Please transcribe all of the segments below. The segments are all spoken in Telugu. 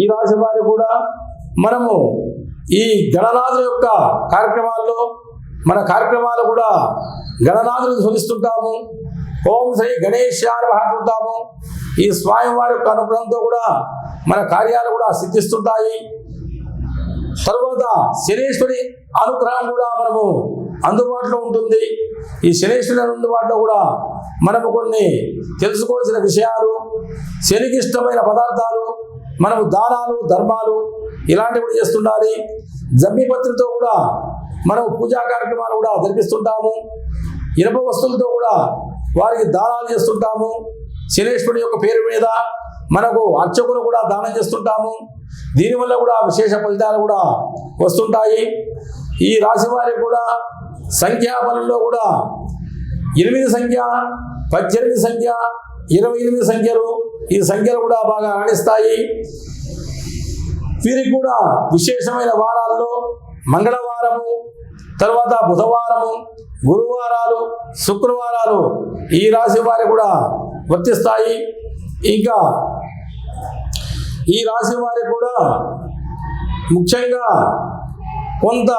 ఈ రాశి వారు కూడా మనము ఈ గణనాథుల యొక్క కార్యక్రమాల్లో మన కార్యక్రమాలు కూడా గణనాథులను స్మరిస్తుంటాము ఓం శ్రీ గణేశాన్ని మాట్లాడుతాము ఈ స్వామివారి యొక్క అనుగ్రహంతో కూడా మన కార్యాలు కూడా సిద్ధిస్తుంటాయి. తరువాత శనేశ్వరి అనుగ్రహం కూడా మనము అందుబాటులో ఉంటుంది. ఈ శనేశ్వరి అందుబాటులో కూడా మనము కొన్ని తెలుసుకోవాల్సిన విషయాలు శనికి ఇష్టమైన పదార్థాలు మనము దానాలు ధర్మాలు ఇలాంటివి కూడా చేస్తుండాలి. జమ్మిపత్రితో కూడా మనము పూజా కార్యక్రమాలు కూడా జరిపిస్తుంటాము. ఇనప వస్తువులతో కూడా వారికి దానాలు చేస్తుంటాము. శనేశ్వరుడి యొక్క పేరు మీద మనకు అర్చకులు కూడా దానం చేస్తుంటాము. దీనివల్ల కూడా విశేష ఫలితాలు కూడా వస్తుంటాయి. ఈ రాశి వారికి కూడా సంఖ్యాబలంలో కూడా ఎనిమిది సంఖ్య పద్దెనిమిది సంఖ్య ఇరవై ఎనిమిది సంఖ్యలు ఈ సంఖ్యలు కూడా బాగా రాణిస్తాయి. వీరికి కూడా విశేషమైన వారాల్లో మంగళవారము తర్వాత బుధవారము గురువారాలు శుక్రవారాలు ఈ రాశి వారి కూడా వర్తిస్తాయి. ఇంకా ఈ రాశి వారికి కూడా ముఖ్యంగా కొంత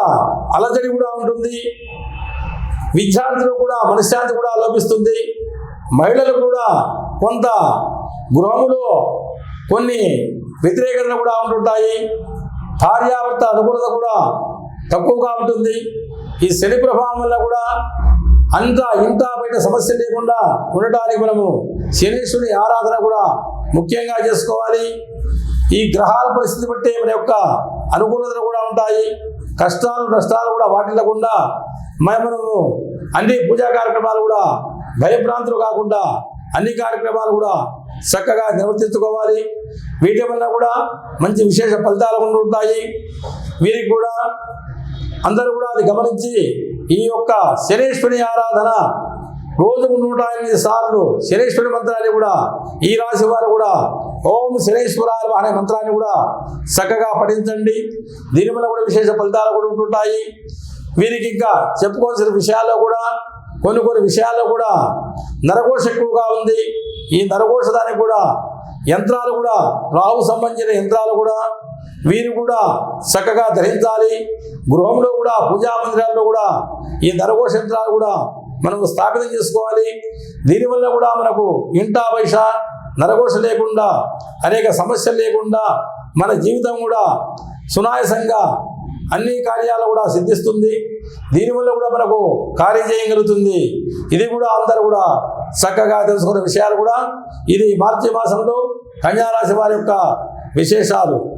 అలజడి కూడా ఉంటుంది. విద్యార్థులు కూడా మనశ్శాంతి కూడా లభిస్తుంది. మహిళలు కూడా కొంత గృహములో కొన్ని వ్యతిరేకతలు కూడా ఉంటుంటాయి. భార్యాభర్త అనుకూలత కూడా తక్కువగా ఉంటుంది. ఈ శని ప్రభావం వల్ల కూడా అంత ఇంత బయట సమస్య లేకుండా ఉండటానికి మనము శనీశ్వరుని ఆరాధన కూడా ముఖ్యంగా చేసుకోవాలి. ఈ గ్రహాల పరిస్థితి బట్టి మన యొక్క అనుకూలతలు కూడా ఉంటాయి. కష్టాలు నష్టాలు కూడా వాటిల్లకుండా మనము అన్ని పూజా కార్యక్రమాలు కూడా భయభ్రాంతులు కాకుండా అన్ని కార్యక్రమాలు కూడా చక్కగా నిర్వర్తించుకోవాలి. వీటి వల్ల కూడా మంచి విశేష ఫలితాలు ఉంటుంటాయి ఉంటాయి. వీరికి కూడా అందరూ కూడా అది గమనించి ఈ యొక్క శనేశ్వరి ఆరాధన రోజుకు నూట ఎనిమిది సార్లు శనేశ్వరి మంత్రాన్ని కూడా ఈ రాశి వారు కూడా ఓం శనేశ్వర అనే మంత్రాన్ని కూడా చక్కగా పఠించండి. దీనివల్ల కూడా విశేష ఫలితాలు కూడా ఉంటుంటాయి. వీరికి ఇంకా చెప్పుకోవాల్సిన విషయాల్లో కూడా కొన్ని కొన్ని విషయాల్లో కూడా నరకోశ ఎక్కువగా ఉంది. ఈ నరకోశ దానికి కూడా యంత్రాలు కూడా రాహు సంబంధించిన యంత్రాలు కూడా వీరు కూడా చక్కగా ధరించాలి. గృహంలో కూడా పూజా మందిరాల్లో కూడా ఈ నరకోశ యంత్రాలు కూడా మనం స్థాపితం చేసుకోవాలి. దీనివల్ల కూడా మనకు ఇంటా పైసా నరకోశ లేకుండా అనేక సమస్యలు లేకుండా మన జీవితం కూడా సునాయసంగా అన్ని కార్యాలు కూడా సిద్ధిస్తుంది. దీనివల్ల కూడా మనకు కార్యం చేయగలుగుతుంది ఇది కూడా అందరూ కూడా చక్కగా తెలుసుకున్న విషయాలు కూడా. ఇది మార్చి మాసంలో కన్యారాశి వారి యొక్క విశేషాలు.